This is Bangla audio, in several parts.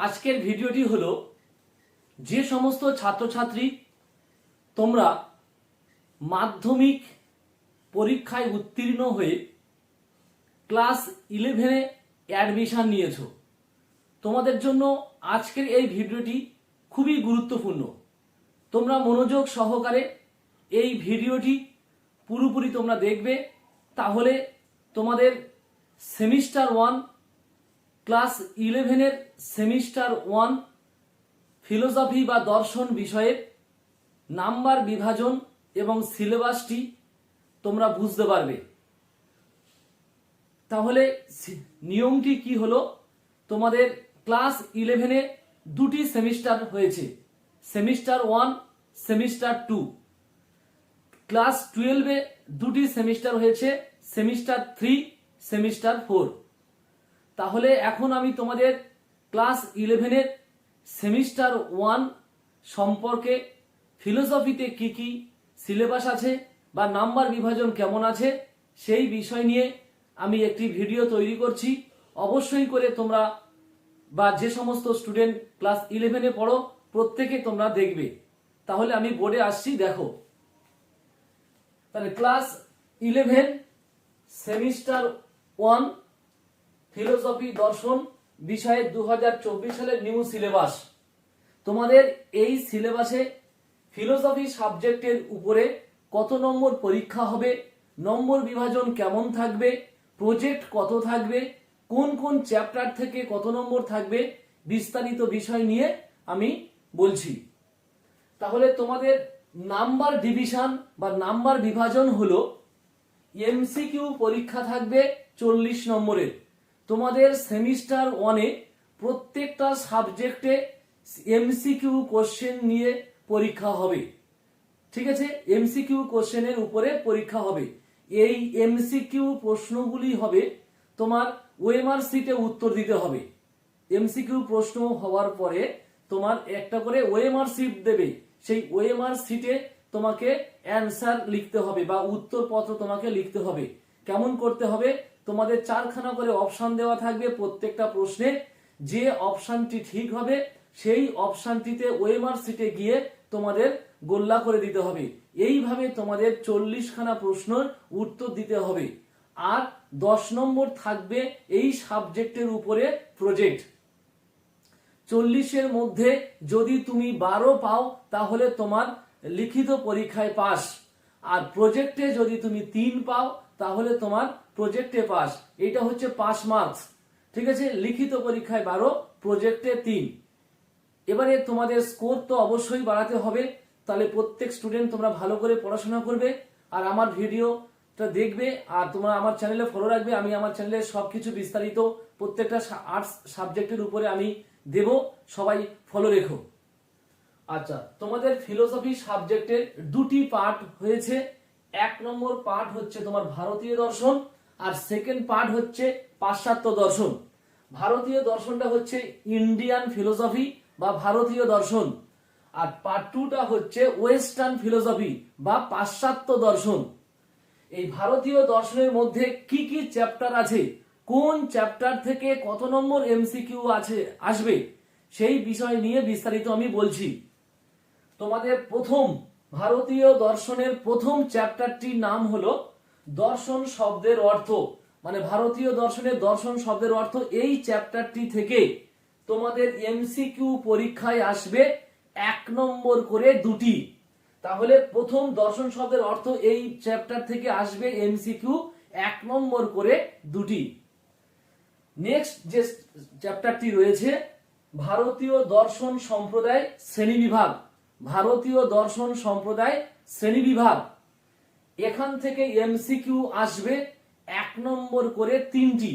আজকের ভিডিওটি হলো যে সমস্ত ছাত্রছাত্রী তোমরা মাধ্যমিক পরীক্ষায় উত্তীর্ণ হয়ে ক্লাস ইলেভেনে অ্যাডমিশান নিয়েছো। তোমাদের জন্য আজকের এই ভিডিওটি খুবই গুরুত্বপূর্ণ। তোমরা মনোযোগ সহকারে এই ভিডিওটি পুরোপুরি তোমরা দেখবে। তাহলে তোমাদের সেমিস্টার ওয়ান ক্লাস ইলেভেনের সেমিস্টার ওয়ান ফিলোসফি বা দর্শন বিষয়ের নাম্বার বিভাজন এবং সিলেবাসটি তোমরা বুঝতে পারবে। তাহলে নিয়মটি কি হলো? তোমাদের ক্লাস ইলেভেনে দুটি সেমিস্টার হয়েছে। Semester one, semester two. Class টুয়েলভে দুটি সেমিস্টার হয়েছে, সেমিস্টার থ্রি, সেমিস্টার ফোর। তাহলে এখন আমি তোমাদের ক্লাস ইলেভেনের সেমিস্টার ওয়ান সম্পর্কে ফিলোসফিতে কি কি সিলেবাস আছে বা নাম্বার বিভাজন কেমন আছে সেই বিষয় নিয়ে আমি একটি ভিডিও তৈরি করছি। অবশ্যই করে তোমরা বা যে সমস্ত স্টুডেন্ট ক্লাস ইলেভেনে পড়ো, প্রত্যেকে তোমরা দেখবে। তাহলে আমি বোর্ডে আসছি, দেখো। তাহলে class eleven, semester one philosophy দর্শন বিষয়ে দু হাজার চব্বিশ সালের নিউ সিলেবাস তোমাদের এই সিলেবাসে ফিলোসফি সাবজেক্টের উপরে কত নম্বর পরীক্ষা হবে, নম্বর বিভাজন কেমন থাকবে প্রজেক্ট কত থাকবে, কোন কোন চ্যাপ্টার থেকে কত নম্বর থাকবে, বিস্তারিত বিষয় নিয়ে আমি বলছি। তাহলে তোমাদের নাম্বার ডিভিশন বা নাম্বার বিভাজন হলো এমসিকিউ পরীক্ষা থাকবে চল্লিশ নম্বরের। তোমাদের সেমিস্টার ওয়ানে প্রত্যেকটা সাবজেক্টে এমসিকিউ কোশ্চেন নিয়ে পরীক্ষা হবে। ঠিক আছে? এমসিকিউ কোশ্চেনের উপরে পরীক্ষা হবে। এই এমসিকিউ প্রশ্নগুলি হবে তোমার ওএমআর সিটে উত্তর দিতে হবে। এমসিকিউ প্রশ্ন হওয়ার পরে তোমার একটা করে ওএমআর সিট দেবে। সেই ওএমআর সিটে তোমাকে অ্যান্সার লিখতে হবে বা উত্তরপত্র তোমাকে লিখতে হবে। কেমন করতে হবে? তোমাদের চারখানা করে অপশন দেওয়া থাকবে প্রত্যেকটা প্রশ্নে। যে অপশনটি ঠিক হবে, সেই অপশনটিতে ওএমআর সিটে গিয়ে তোমাদের গোল্লা করে দিতে হবে। এইভাবে তোমাদের চল্লিশ খানা প্রশ্নের উত্তর দিতে হবে। আর দশ নম্বর থাকবে এই সাবজেক্টের উপরে প্রজেক্ট চল্লিশের মধ্যে যদি তুমি বারো পাও, তাহলে তোমার লিখিত পরীক্ষায় পাস আর প্রজেক্টে যদি তুমি তিন পাও, তাহলে তোমার প্রজেক্টে পাস এটা হচ্ছে পাস মার্কস ঠিক আছে? লিখিত পরীক্ষায় বারো প্রজেক্টে তিন। এবারে তোমাদের স্কোর তো অবশ্যই বাড়াতে হবে, তাহলে প্রত্যেক স্টুডেন্ট তোমরা ভালো করে পড়াশোনা করবে, আর আমার ভিডিওটা দেখবে, আর তোমরা আমার চ্যানেলে ফলো রাখবে, আমি আমার চ্যানেলে সবকিছু বিস্তারিত প্রত্যেকটা আর্টস সাবজেক্টের উপরে আমি দেব, সবাই ফলো রেখো। আচ্ছা তোমাদের ফিলোসফি সাবজেক্টের দুটি পার্ট হয়েছে, এক নম্বর পার্ট হচ্ছে তোমার ভারতীয় দর্শন আর সেকেন্ড পার্ট হচ্ছে পাশ্চাত্য দর্শন। ভারতীয় দর্শনটা হচ্ছে ইন্ডিয়ান ফিলোসফি বা ভারতীয় দর্শন। আর পার্ট টুটা হচ্ছে ওয়েস্টার্ন ফিলোসফি বা পাশ্চাত্য দর্শন। এই ভারতীয় দর্শনের মধ্যে কি কি চ্যাপ্টার আছে? কোন চ্যাপ্টার থেকে কত নম্বর এমসিকিউ আছে, আসবে? সেই বিষয় নিয়ে বিস্তারিত আমি বলছি। তোমাদের প্রথম ভারতীয় দর্শনের প্রথম চ্যাপ্টারটির নাম হলো দর্শন শব্দের অর্থ মানে ভারতীয় দর্শনের দর্শন শব্দের অর্থ এই চ্যাপ্টারটি থেকে তোমাদের এমসিকিউ পরীক্ষায় আসবে এক নম্বর করে দুটি। তাহলে প্রথম দর্শন শব্দের অর্থ এই চ্যাপ্টার থেকে আসবে এমসিকিউ এক নম্বর করে দুটি। নেক্সট যে চ্যাপ্টারটি রয়েছে, ভারতীয় দর্শন সম্প্রদায় শ্রেণীবিভাগ ভারতীয় দর্শন সম্প্রদায় শ্রেণীবিভাগ এখান থেকে এমসিকিউ আসবে এক নম্বর করে তিনটি।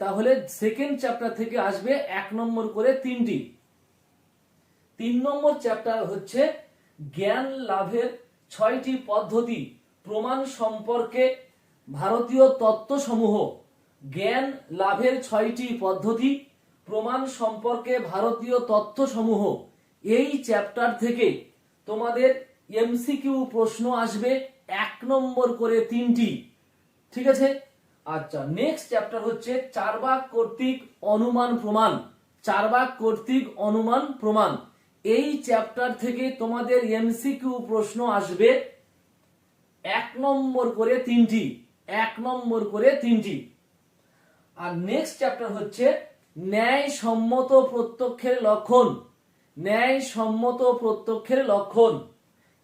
তাহলে সেকেন্ড চ্যাপ্টার থেকে আসবে এক নম্বর করে তিনটি। তিন নম্বর চ্যাপ্টার হচ্ছে জ্ঞান লাভের ছয়টি পদ্ধতি, প্রমাণ সম্পর্কে ভারতীয় তত্ত্বসমূহ। জ্ঞান লাভের ছয়টি পদ্ধতি, প্রমাণ সম্পর্কে ভারতীয় তত্ত্বসমূহ। এই চ্যাপ্টার থেকে তোমাদের এমসিকিউ প্রশ্ন আসবে এক নম্বর করে তিনটি। ঠিক আছে? আচ্ছা নেক্সট চ্যাপ্টার হচ্ছে চারবাক কর্তৃক অনুমান প্রমাণ। চারবাক কর্তৃক অনুমান প্রমাণ। এই চ্যাপ্টার থেকে তোমাদের এমসিকিউ প্রশ্ন আসবে এক নম্বর করে তিনটি। এক নম্বর করে তিনটি। আর নেক্সট চ্যাপ্টার হচ্ছে ন্যায় সম্মত প্রত্যক্ষের লক্ষণ। ন্যায় সম্মত প্রত্যক্ষের লক্ষণ।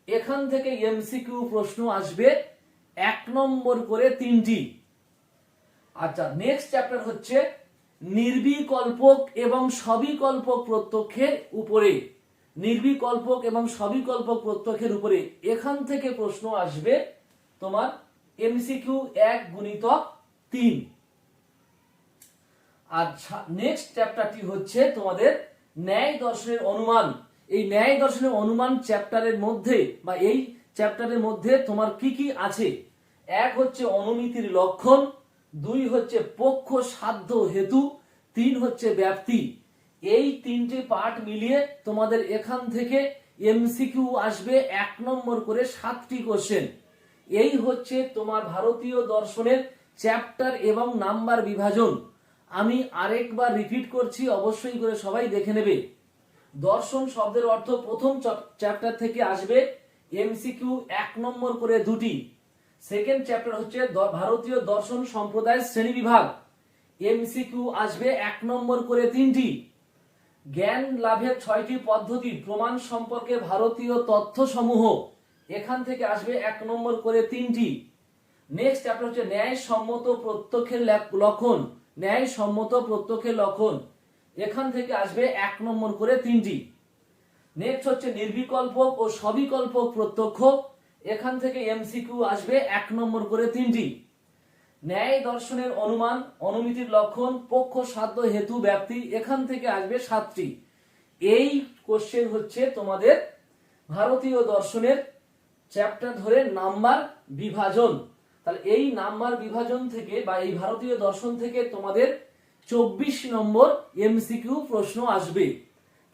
এখান থেকে এমসিকিউ প্রশ্ন আসবে এক নম্বর করে তিনটি। আচ্ছা নেক্সট চ্যাপ্টার হচ্ছে নির্বিকল্পক এবং সবিকল্পক প্রত্যক্ষের উপরে। নির্বিকল্পক এবং সবিকল্পক প্রত্যক্ষের উপরে। এখান থেকে প্রশ্ন আসবে তোমার এমসিকিউ এক গুণিতক তিন। আর নেক্সট চ্যাপ্টারটি হচ্ছে তোমাদের ন্যায় দর্শনের অনুমান। এই ন্যায় দর্শনের অনুমান চ্যাপ্টারের মধ্যে বা এই চ্যাপ্টারের মধ্যে তোমার কি কি আছে? এক হচ্ছে অনুমিতির লক্ষণ, দুই হচ্ছে পক্ষ, সাধ্য, হেতু, তিন হচ্ছে ব্যাপ্তি। এই তিনটে পার্ট মিলিয়ে তোমাদের এখান থেকে এমসিকিউ আসবে এক নম্বর করে সাতটি কোশ্চেন এই হচ্ছে তোমার ভারতীয় দর্শনের চ্যাপ্টার এবং নাম্বার বিভাজন। আমি আরেকবার রিপিট করছি, অবশ্যই করে সবাই দেখে নেবে। দর্শন শব্দের অর্থ প্রথম চ্যাপ্টার থেকে আসবে এমসিকিউ এক নম্বর করে দুটি। সেকেন্ড চ্যাপ্টার হচ্ছে ভারতীয় দর্শন সম্প্রদায়ের শ্রেণি বিভাগ। এমসিকিউ আসবে এক নম্বর করে তিনটি। জ্ঞান লাভের ছয়টি পদ্ধতি প্রমাণ সম্পর্কে ভারতীয় তথ্য সমূহ এখান থেকে আসবে এক নম্বর করে তিনটি। নেক্সট চ্যাপ্টার হচ্ছে ন্যায় সম্মত প্রত্যক্ষের লক্ষণ। ন্যায় সম্মত প্রত্যক্ষের লক্ষণ। এখান থেকে আসবে এক নম্বর করে তিনটি। নেক্সট হচ্ছে নির্বিকল্পক ও সবিকল্পক প্রত্যক্ষ। এখান থেকে এমসিকিউ আসবে এক নম্বর করে তিনটি। ন্যায় দর্শনের অনুমান, অনুমিতির লক্ষণ, পক্ষ, সাধ্য, হেতু, ব্যাপ্তি, এখান থেকে আসবে সাতটি। এই কোশ্চেন হচ্ছে তোমাদের ভারতীয় দর্শনের চ্যাপ্টার ধরে নাম্বার বিভাজন। তাহলে এই নাম্বার বিভাজন থেকে বা এই ভারতীয় দর্শন থেকে তোমাদের চব্বিশ নম্বর এমসিকিউ প্রশ্ন আসবে।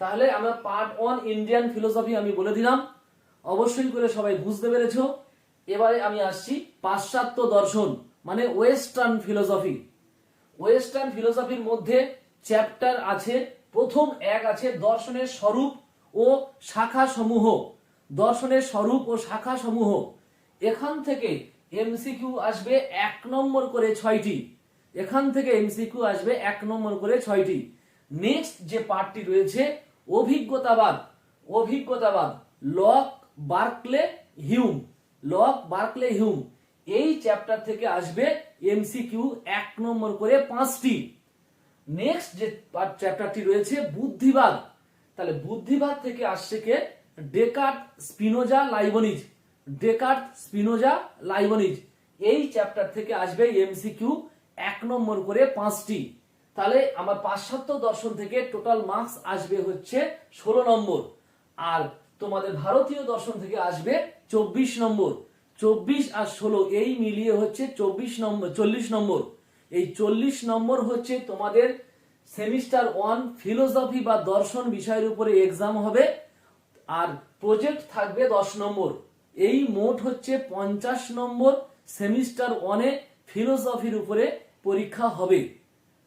তাহলে আমরা পার্ট ওয়ান ইন্ডিয়ান ফিলোসফি আমি বলে দিলাম। অবশ্যই করে সবাই বুঝতে পেরেছ। এবারে আমি আসছি পাশ্চাত্য দর্শন মানে ওয়েস্টার্ন ফিলোসফি ওয়েস্টার্ন ফিলোসফির মধ্যে চ্যাপ্টার আছে, প্রথম এক আছে দর্শনের স্বরূপ ও শাখা সমূহ দর্শনের স্বরূপ ও শাখা সমূহ এখান থেকে এমসিকিউ আসবে এক নম্বর করে ছয়টি। এখান থেকে এমসিকিউ আসবে এক নম্বর করে ছয়টি। নেক্সট যে পার্টটি রয়েছে, অভিজ্ঞতাবাদ। অভিজ্ঞতাবাদ, Locke, Berkeley, Hume. Locke, Berkeley, Hume. এই চ্যাপ্টার থেকে আসবে এমসিকিউ এক নম্বর করে পাঁচটি। নেক্সট যে চ্যাপ্টারটি রয়েছে, বুদ্ধিবাদ। তাহলে বুদ্ধিবাদ থেকে আসছে কে? Descartes Spinoza Leibniz Descartes Spinoza Leibniz এই চ্যাপ্টার থেকে আসবে এমসিকিউ এক নম্বর করে পাঁচটি। তাহলে আমার পাশ্চাত্য দর্শন থেকে টোটাল মার্কস আসবে হচ্ছে ষোলো নম্বর। আর তোমাদের ভারতীয় দর্শন থেকে আসবে চব্বিশ নম্বর। চব্বিশ আর ষোলো এই মিলিয়ে হচ্ছে চব্বিশ নম্বর, চল্লিশ নম্বর। এই চল্লিশ নম্বর হচ্ছে তোমাদের সেমিস্টার ওয়ান ফিলোসফি বা দর্শন বিষয়ের উপরে এক্সাম হবে। আর প্রজেক্ট থাকবে দশ নম্বর। এই মোট হচ্ছে পঞ্চাশ নম্বর সেমিস্টার ওয়ানে ফিলোসফির উপরে পরীক্ষা হবে।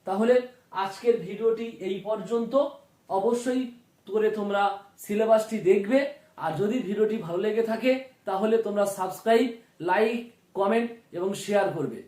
তাহলে আজকের ভিডিওটি এই পর্যন্ত। অবশ্যই করে তোমরা সিলেবাসটি দেখবে। আর যদি ভিডিওটি ভালো লেগে থাকে, তাহলে তোমরা সাবস্ক্রাইব লাইক কমেন্ট এবং শেয়ার করবে।